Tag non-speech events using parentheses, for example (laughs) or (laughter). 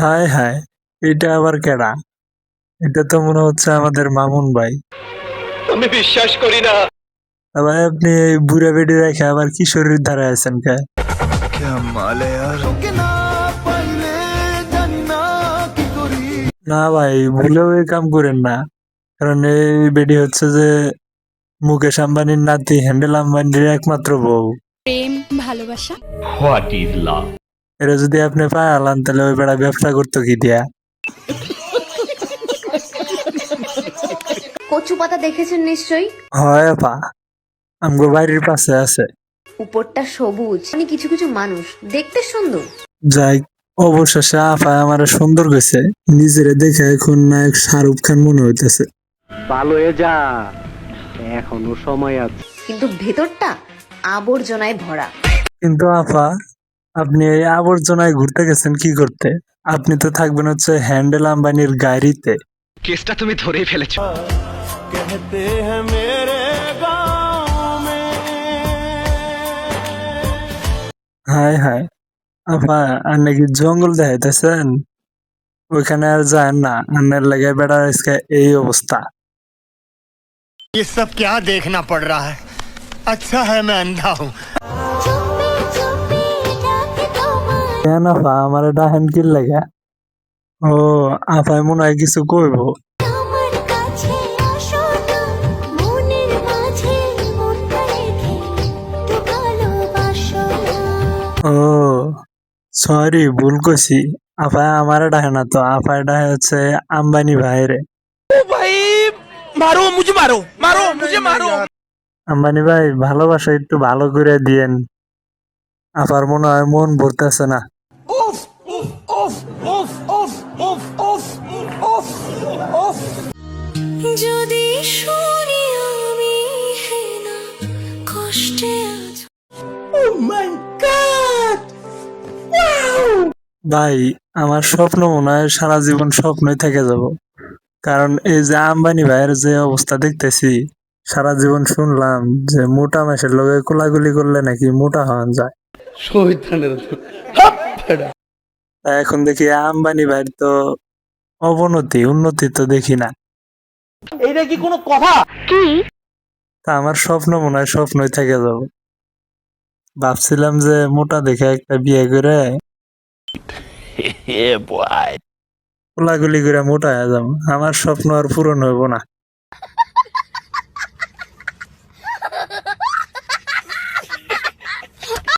হায় হায় এটা আবার কেডা? এটা তো মনে হচ্ছে আমাদের মামুন ভাই। আমি বিশ্বাস করি না। ভাই আপনি এই বুড়া বেডি রেখে আবার কিশোরীর ধারে আছেন কে? না ভাই ভুলেও এই কাম করেন না। কারণ এই বেডি হচ্ছে যে মুকেশ আম্বানির নাতি হ্যান্ডেল আম্বানির একমাত্র বউ। প্রেম ভালোবাসা। What is love? এরা যদি আপনি পায় আলান তাহলে ওই বেড়া ব্যবসা করতো কি দিয়া? কচু পাতা দেখেছেন নিশ্চয়ই? হয় পা আমগো বাড়ির পাশে আছে। উপরটা সবুজ। মানে কিছু কিছু মানুষ। দেখতে সুন্দর। যাই অবশেষে আফায় আমার সুন্দর গেছে নিজেরে দেখে এখন নায়ক শাহরুখ খান মনে হইতেছে। ভালো হয়ে যা। এখনও সময় আছে। কিন্তু ভেতরটা আবর্জনায় ভরা। কিন্তু আপা আপনি এই আবর্জনায় ঘুরতে গেছেন কি করতে আপনি তো থাকবেন হচ্ছে হ্যান্ডেল আম্বানির গাড়িতে কেসটা তুমি ধরেই ফেলেছো হায় হায় আপা আর নাকি জঙ্গল দেখাইতেছেন ওইখানে আর যায় না আন্নের লাগে বেড়ার আজকে এই অবস্থা ये सब क्या देखना पड़ रहा है अच्छा है मैं अंधा हूँ কেন আপা আমার ডাহেন কি লাগে ও আপায় মনে হয় কিছু করব ও সরি ভুল করছি আপায় আমার ডাহে না তো আপায় ডাহে হচ্ছে আম্বানি ভাইরে। ভাই মারো আম্বানি ভাই ভালোবাসা একটু ভালো করে দিয়েন। আপার মনে হয় মন ভরতেছে না। যদি শুনি আমি হেনা কষ্টে আজ ভাই আমার স্বপ্ন মনে হয় সারা জীবন স্বপ্নই থেকে যাব। কারণ এই যে আম্বানি ভাইয়ের যে অবস্থা দেখতেছি সারা জীবন শুনলাম যে মোটা মাসের লগে কোলাগুলি করলে নাকি মোটা হওয়া যায়। এখন দেখি আম্বানি ভাইয়ের তো অবনতি উন্নতি তো দেখি না। এটা কি কোনো কথা? কি? তা আমার স্বপ্ন মনে হয় স্বপ্নই থেকে যাব। ভাবছিলাম যে মোটা দেখে একটা বিয়ে করে (laughs) কোলাগুলি করে মোটা হয়ে যাব। আমার স্বপ্ন আর পূরণ হইব না।